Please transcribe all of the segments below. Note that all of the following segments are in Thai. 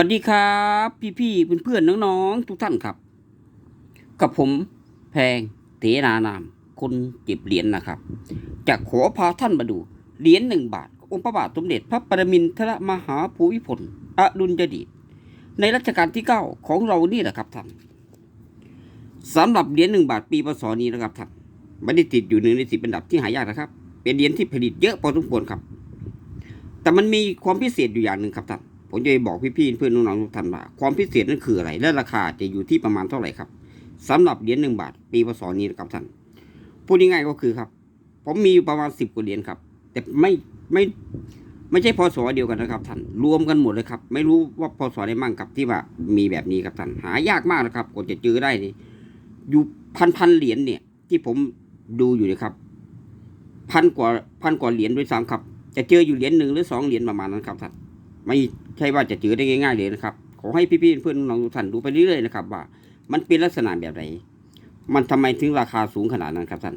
วัสดีครับ พี่ๆเพื่อนๆน้องๆทุกท่านครับ กับผมแพงเถรานาม คนเก็บเหรียญนะครับ จะขอพาท่านมาดูเหรียญหนึ่งบาท องค์พระบาทสมเด็จพระปรมินทรมหาภูมิพลอดุลยเดชในรัชกาลที่เก้าของเรานี่แหละครับท่านสำหรับเหรียญหนึ่งบาทปีพศนี้นะครับท่านไม่ได้ติดอยู่หนึ่งในสิบอันดับที่หายากนะครับ เป็นเหรียญที่ผลิตเยอะพอสมควรครับ แต่มันมีความพิเศษอยู่อย่างหนึ่งครับท่าน ผมจะบอกพี่ๆเพื่อนน้องๆทุกท่านว่าความพิเศษนั้นคืออะไร และราคาจะอยู่ที่ประมาณเท่าไหร่ครับสำหรับเหรียญหนึ่งบาท ปีพศนี้นะครับท่านพูดง่ายๆก็คือครับ ผมมีอยู่ประมาณสิบกว่าเหรียญครับ แต่ไม่ไม่ไม่ใช่พศเดียวกันนะครับท่านรวมกันหมดเลยครับ ไม่รู้ว่าพศไหนมั่งครับที่ว่ามีแบบนี้ครับท่านหายากมากนะครับกว่าจะเจอได้นี่อยู่พันพันๆเหรียญเนี่ย ที่ผมดูอยู่นะครับ พันกว่าพันกว่าเหรียญด้วยซ้ำครับ จะเจออยู่เหรียญหนึ่งหรือสองเหรียญประมาณนั้นครับท่านไม่ ใช่ว่าจะเจอได้ง่ายๆเลยนะครับ ขอให้พี่ๆเพื่อนน้องทุกท่านดูไปเรื่อยๆนะครับว่ามันเป็นลักษณะแบบไหน มันทำไมถึงราคาสูงขนาดนั้นครับท่าน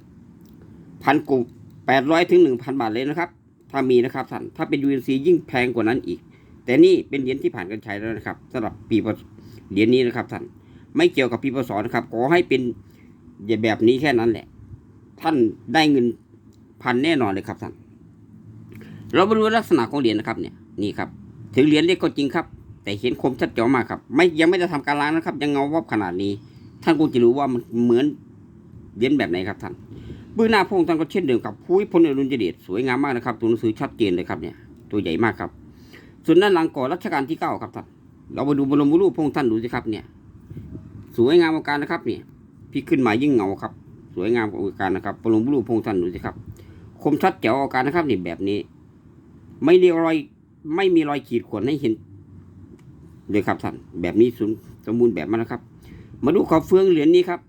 พันกูแปดร้อยถึงหนึ่งพันบาทเลยนะครับ ถ้ามีนะครับท่าน ถ้าเป็น UNC ยิ่งแพงกว่านั้นอีก แต่นี่เป็นเหรียญที่ผ่านการใช้แล้วนะครับสำหรับปีพศเหรียญนี้นะครับท่าน ไม่เกี่ยวกับปีพศนะครับ ขอให้เป็นแบบนี้แค่นั้นแหละ ท่านได้เงินพันแน่นอนเลยครับท่าน เรามาดูลักษณะของเหรียญนะครับเนี่ย นี่ครับ ถึงเหรียญเล็กก็จริงครับ แต่เห็นคมชัดเจนมากครับ ไม่ยังไม่ได้ทำการล้างนะครับ ยังเงาวับขนาดนี้ ท่านคงจะรู้ว่ามันเหมือนเหรียญแบบไหนครับท่านเบื้องหน้าพงค์ท่านก็เช่นเดิมกับผู้พลอดุลยเดชสวยงามมากนะครับ ตัวหนังสือชัดเจนเลยครับเนี่ย ตัวใหญ่มากครับ ส่วนด้านหลังก่อนรัชกาลที่เก้าครับท่านเรามาดูบรมรูปพงค์ท่านดูสิครับเนี่ย สวยงามอาการนะครับเนี่ยพี่ขึ้นมายิ่งเงาครับ สวยงามอาการนะครับบรมรูปพงค์ท่านดูสิครับ คมชัดแจ๋วอาการนะครับนี่แบบนี้ ไม่มีรอย ไม่มีรอยขีดข่วนให้เห็นเลยครับท่าน แบบนี้สมสมบูรณ์แบบมากนะครับ มาดูขอบเฟืองเหรียญนี้ครับ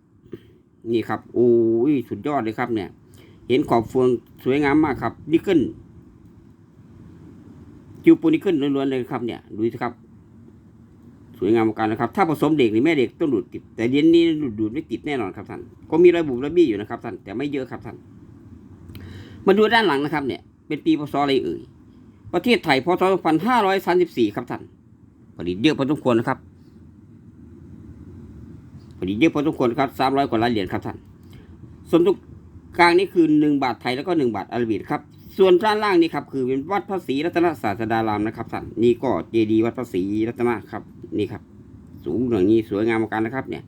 นี่ครับโอ้ยสุดยอดเลยครับ เนี่ย เห็นขอบเฟืองสวยงามมากครับนิกเกิลจิวปูนิกเกิลล้วนๆเลยครับเนี่ยดูสิครับสวยงามมือนกันนะครับ ถ้าผสมเด็กนี่แม่เด็กต้องดูดติด แต่เหรียญนี้ดูดดูดไม่ติดแน่นอนครับท่านก็มีระบุบระบี้อยู่นะครับท่านแต่ไม่เยอะครับท่านมาดูด้านหลังนะครับ เนี่ย เป็นปีพศอะไรเอ่ย ประเทศไทยพศ2534 ครับท่านผลิตเยอะพอสมควรนะครับผลิตเยอะพอสมควรครับ 300 กว่าล้านเหรียญครับท่าน ส่วนตรงกลางนี่คือ 1 บาทไทยแล้วก็ 1 บาทอาราบิกครับ ส่วนด้านล่างนี่ครับคือเป็นวัดพระศรีรัตนศาสดารามนะครับท่าน นี่ก็เจดีย์วัดพระศรีรัตนะครับ นี่ครับ สูงอย่างนี้สวยงามมือนกันนะครับ เนี่ย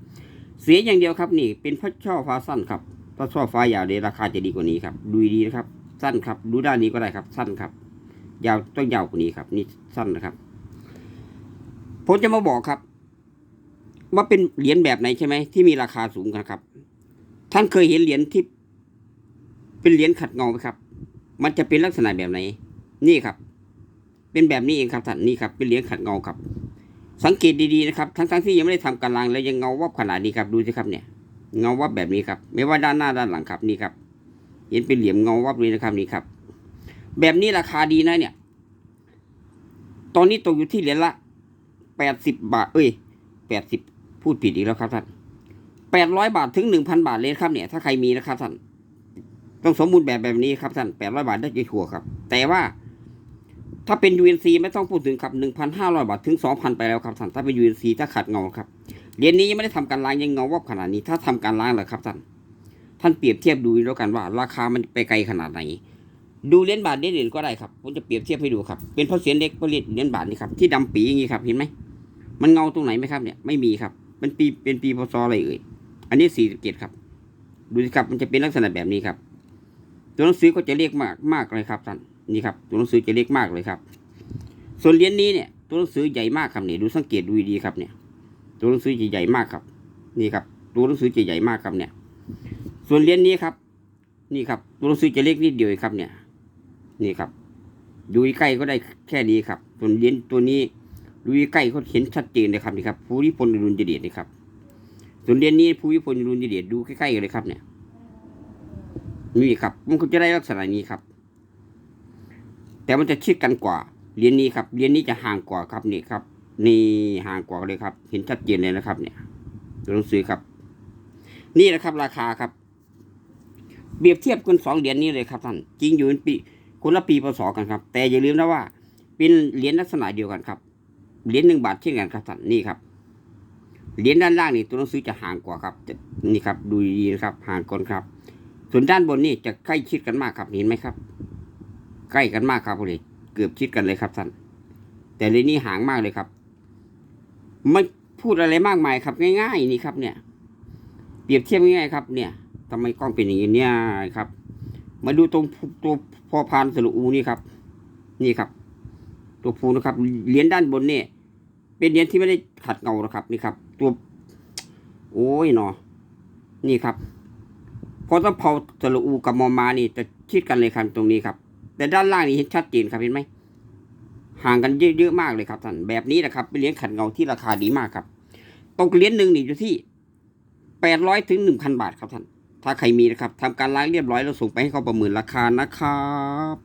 เสียอย่างเดียวครับนี่ เป็นพระช่อฟ้าสั้นครับถ้าช่อฟ้ายาวเดี๋ยราคาจะดีกว่านี้ครับ ดูดีนะครับ สั้นครับ ดูด้านนี้ก็ได้ครับ สั้นครับ ยาวต้องยาวกว่านี้ครับ นี่สั้นนะครับผมจะมาบอกครับ ว่าเป็นเหรียญแบบไหนใช่ไหมที่มีราคาสูงนะครับ ท่านเคยเห็นเหรียญที่ เป็นเหรียญขัดเงาไหมครับ มันจะเป็นลักษณะแบบไหน นี่ครับ เป็นแบบนี้เองครับท่านนี่ครับ เป็นเหรียญขัดเงาครับ สังเกตดีๆนะครับ ทั้งๆที่ยังไม่ได้ทำการล้างแล้วยังเงาวับขนาดนี้ครับดูสิครับเนี่ยเงาวับแบบนี้ครับ ไม่ว่าด้านหน้าด้านหลังครับนี่ครับ เห็นเป็นเหลี่ยมเงาวับเลยนะครับนี่ครับ แบบนี้ราคาดีนะเนี่ย ตอนนี้ตกอยู่ที่เหรียญละแปดสิบบาท เอ้ยแปดสิบพูดผิดอีกแล้วครับท่านแปดร้อยบาทถึงหนึ่งพันบาทเลยครับเนี่ยถ้าใครมีนะครับท่านต้องสมบูรณ์แบบแบบนี้ครับท่านแปดร้อยบาทได้จะชัวร์ครับ แต่ว่าถ้าเป็น UNC ไม่ต้องพูดถึงครับหนึ่งพันห้าร้อยบาทถึงสองพันไปแล้วครับท่านถ้าเป็น UNC ถ้าขัดเงาครับเหรียญนี้ยังไม่ได้ทำการล้างยังเงาวับขนาดนี้ ถ้าทำการล้างเหรอครับท่านท่านเปรียบเทียบดูแล้วกันว่า ราคามันไปไกลขนาดไหน ดูเหรียญบาทเหรียญเหรียญก็ได้ครับผมจะเปรียบเทียบให้ดูครับ เป็นเพราะเสียนเล็กเพราะเหรียญบาทนี่ครับที่ดำปีอย่างนี้ครับเห็นไหมมันเงาตรงไหนไหมครับเนี่ยไม่มีครับมันปีเป็นปีพศอะไรเอ่ยอันนี้สี่สิบเจ็ดครับ ดูสิครับมันจะเป็นลักษณะแบบนี้ครับ ตัวหนังสือก็จะเรียกมากมากเลยครับท่านนี่ครับ ตัวหนังสือจะเรียกมากเลยครับ ส่วนเหรียญนี้เนี่ย ตัวหนังสือใหญ่มากครับเนี่ยดูสังเกตดูดีๆครับเนี่ย ตัวหนังสือจะใหญ่มากครับ นี่ครับ ตัวหนังสือจะใหญ่มากครับเนี่ย ส่วนเหรียญนี้ครับ นี่ครับ ตัวหนังสือจะเล็กนิดเดียวครับเนี่ย นี่ครับ ดูใกล้ก็ได้แค่นี้ครับ ส่วนเหรียญตัวนี้ดูใกล้ก็เห็นชัดเจนเลยครับนี่ครับภูริพลอดุลยเดชนี่ครับ ส่วนเหรียญนี้ภูริพลอดุลยเดชดูใกล้ๆกันเลยครับเนี่ยนี่ครับ มันก็จะได้ลักษณะนี้ครับ แต่มันจะชิดกันกว่าเหรียญนี้ครับเหรียญนี้จะห่างกว่าครับนี่ครับ นี่ห่างกว่าเลยครับ เห็นชัดเจนเลยนะครับ เนี่ยตัวหนังสือครับ นี่แหละครับ ราคาครับเปรียบเทียบกันสองเหรียญนี้เลยครับท่านจริงอยู่เป็นปี คนละปีพศกันครับ แต่อย่าลืมนะว่า เป็นเหรียญลักษณะเดียวกันครับ เหรียญหนึ่งบาทเช่นกันครับท่านนี่ครับ เหรียญด้านล่างนี่ตัวหนังสือจะห่างกว่าครับนี่ครับ ดูดีนะครับ ห่างก่อนครับ ส่วนด้านบนนี่จะใกล้ชิดกันมากครับเห็นไหมครับ ใกล้กันมากครับเลยเกือบชิดกันเลยครับท่าน แต่เหรียญนี้ห่างมากเลยครับ ไม่พูดอะไรมากมายครับ ง่าย ๆ นี่ครับเนี่ย เปรียบเทียบง่ายๆครับ เนี่ยทำไมกล้องเป็นอย่างนี้เนี่ยครับ มาดูตรงตัวพอพานสรุอูนี่ครับ นี่ครับ ตัวภูนะครับเหรียญด้านบนเนี่ย เป็นเหรียญที่ไม่ได้ขัดเงานะครับ นี่ครับ ตัว โอ้ยเนาะนี่ครับพอตะเภาสระอูกับมอมานี่จะชิดกันเลยครับตรงนี้ครับ แต่ด้านล่างนี่เห็นชัดเจนครับเห็นไหมห่างกันเยอะๆมากเลยครับท่านแบบนี้นะครับเป็นเหรียญขัดเงาที่ราคาดีมากครับตกเหรียญหนึ่งนี่อยู่ที่แปดร้อยถึงหนึ่งพันบาทครับท่าน ถ้าใครมีนะครับทำการล้างเรียบร้อยแล้วส่งไปให้เขาประเมินราคานะครับ